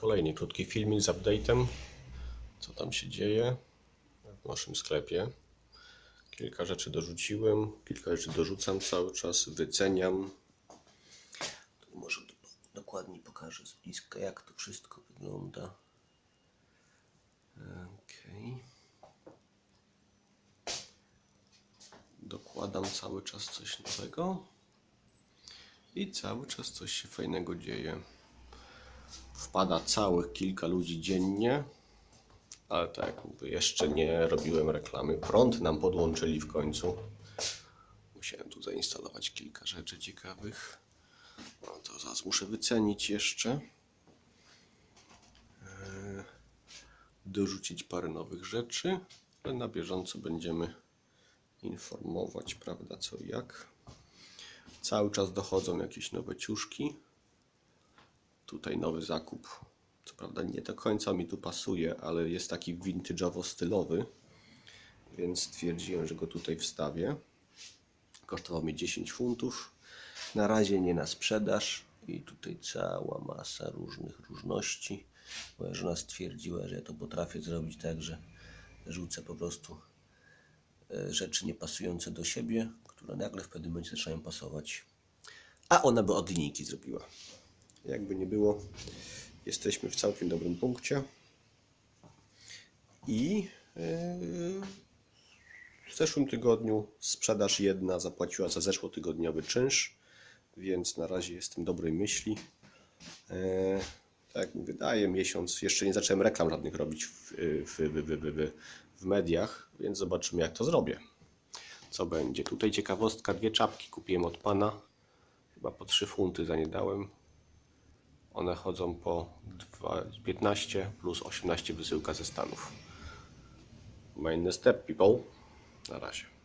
Kolejny krótki filmik z update'em. Co tam się dzieje w naszym sklepie. Kilka rzeczy dorzuciłem, kilka rzeczy dorzucam cały czas, wyceniam. Tu może do, dokładniej pokażę z bliska, jak to wszystko wygląda. Okej. Dokładam cały czas coś nowego. I cały czas coś się fajnego dzieje. Wpada całych kilka ludzi dziennie. Ale tak, jeszcze nie robiłem reklamy. Prąd nam podłączyli w końcu. Musiałem tu zainstalować kilka rzeczy ciekawych. No to zaraz muszę wycenić jeszcze. Eee, Dorzucić parę nowych rzeczy. Ale na bieżąco będziemy informować, prawda, co i jak. Cały czas dochodzą jakieś nowe ciuszki. Tutaj nowy zakup. Co prawda nie do końca mi tu pasuje, ale jest taki vintage'owo stylowy, więc stwierdziłem, że go tutaj wstawię. Kosztował mi 10 funtów. Na razie nie na sprzedaż i tutaj cała masa różnych różności. Moja żona stwierdziła, że ja to potrafię zrobić tak, że rzucę po prostu e, rzeczy niepasujące do siebie, które nagle w pewnym momencie zaczynają pasować. A ona by od linijki zrobiła. Jakby nie było, jesteśmy w całkiem dobrym punkcie. I yy, w zeszłym tygodniu sprzedaż jedna zapłaciła za zeszłotygodniowy czynsz, więc na razie jestem dobrej myśli. Yy, tak jak mi wydaje, miesiąc, jeszcze nie zacząłem reklam żadnych robić w, w, w, w mediach, więc zobaczymy jak to zrobię. Co będzie. Tutaj ciekawostka, dwie czapki kupiłem od pana. Chyba po 3 funty za nie dałem. One chodzą po 2, 15 plus 18 wysyłka ze Stanów. Main step people. Na razie.